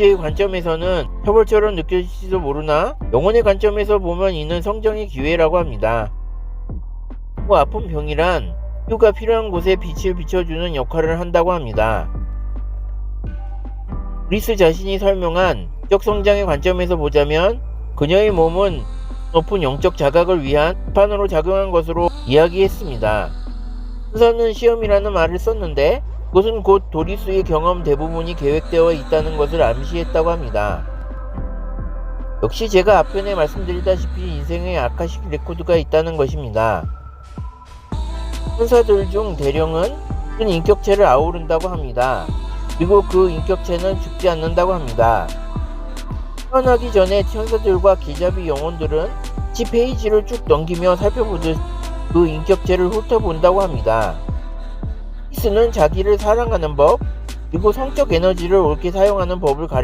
의 관점에서는 처벌처럼 느껴질지도 모르나 영혼의 관점에서 보면 이는 성장의 기회라고 합니다. 그 아픈 병이란 치유가 필요한 곳에 빛을 비춰주는 역할을 한다고 합니다. 그리스 자신이 설명한 적 성장의 관점에서 보자면 그녀의 몸은 높은 영적 자각을 위한 판으로 작용한 것으로 이야기했습니다. 순서는 시험이라는 말을 썼는데 그것은 곧 도리수의 경험 대부분이 계획되어 있다는 것을 암시했다고 합니다. 역시 제가 앞편에 말씀드리다시피 인생의 아카식 레코드가 있다는 것입니다. 천사들 중 대령은 큰 인격체를 아우른다고 합니다. 그리고 그 인격체는 죽지 않는다고 합니다. 태어나기 전에 천사들과 기잡이 영혼들은 10페이지를 쭉 넘기며 살펴보듯 그 인격체를 훑어본다고 합니다. 피스는 자기를 사랑하는 법, 그리고 성적 에너지를 옳게 사용하는 법을 가리